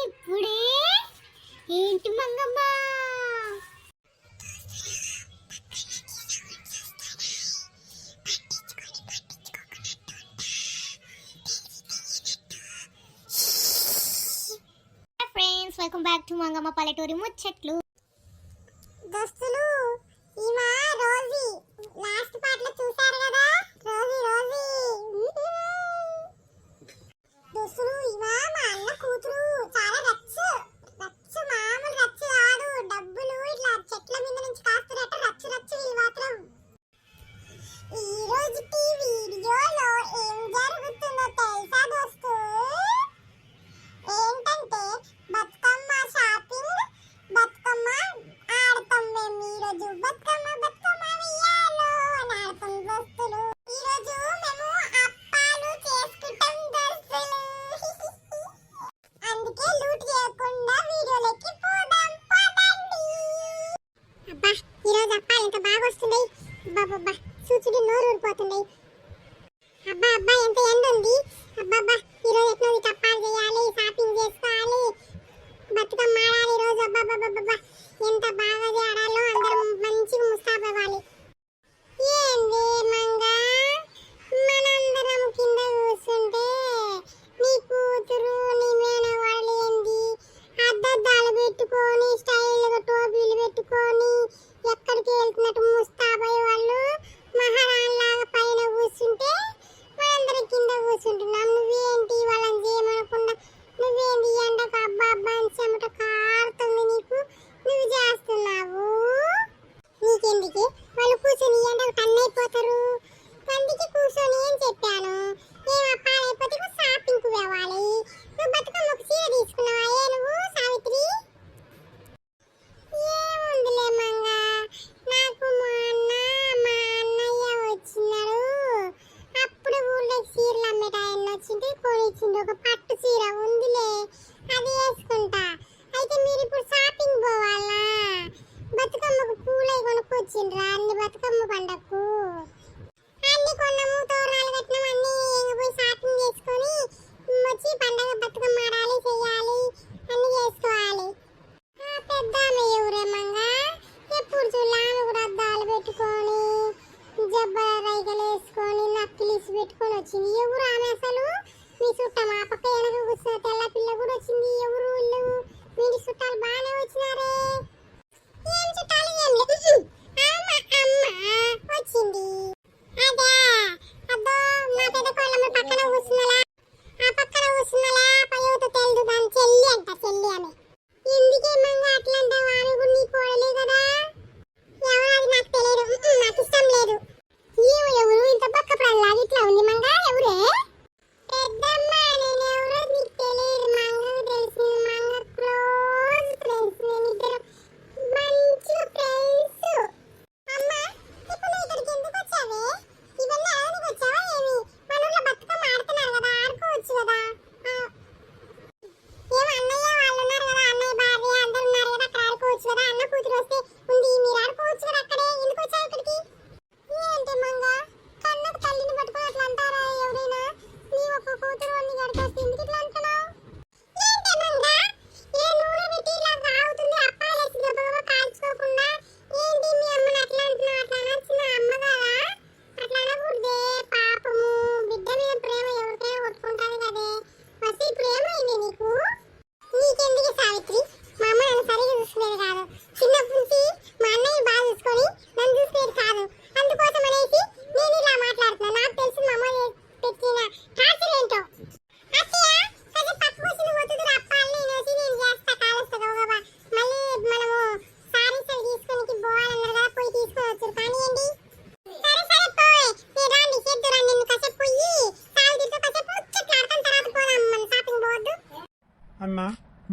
ఇప్పుడే ఏంటి Mangamma? Welcome back to Mangamma పల్లెటూరి ముచ్చట్లు దోస్తులు ఈమా రోజీ లాస్ట్ పార్ట్లో చూసారు కదా? ముసులు ఇవా మా అన్న కూతురు చాలా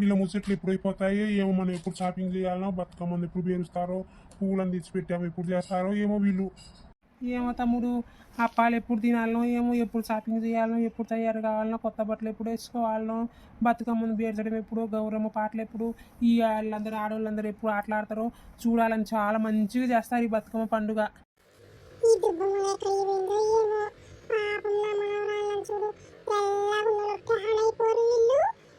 వీళ్ళ ముచ్చట్లు ఎప్పుడు అయిపోతాయో ఏమో మనం ఎప్పుడు షాపింగ్ చేయాలనో బతుకమ్మని ఎప్పుడు పేరుస్తారో పువ్వులను తెచ్చిపెట్టాము ఎప్పుడు చేస్తారో ఏమో వీళ్ళు. ఏమో తమ్ముడు అప్పాలు ఎప్పుడు తినాలనో ఏమో ఎప్పుడు షాపింగ్ చేయాలనో ఎప్పుడు తయారు కావాలనో కొత్త బట్టలు ఎప్పుడు వేసుకోవాలనో బతుకమ్మను బేర్చడం ఎప్పుడు గౌరవ పాటలు ఎప్పుడు ఈ వాళ్ళందరూ ఆడవాళ్ళందరూ ఎప్పుడు ఆటలాడతారో చూడాలని చాలా మంచిగా చేస్తారు ఈ బతుకమ్మ పండుగ.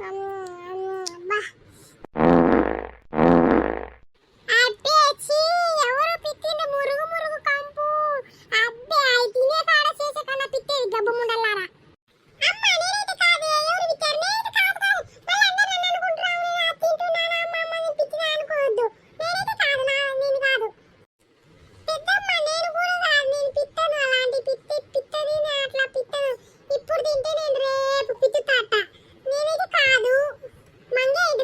妈妈。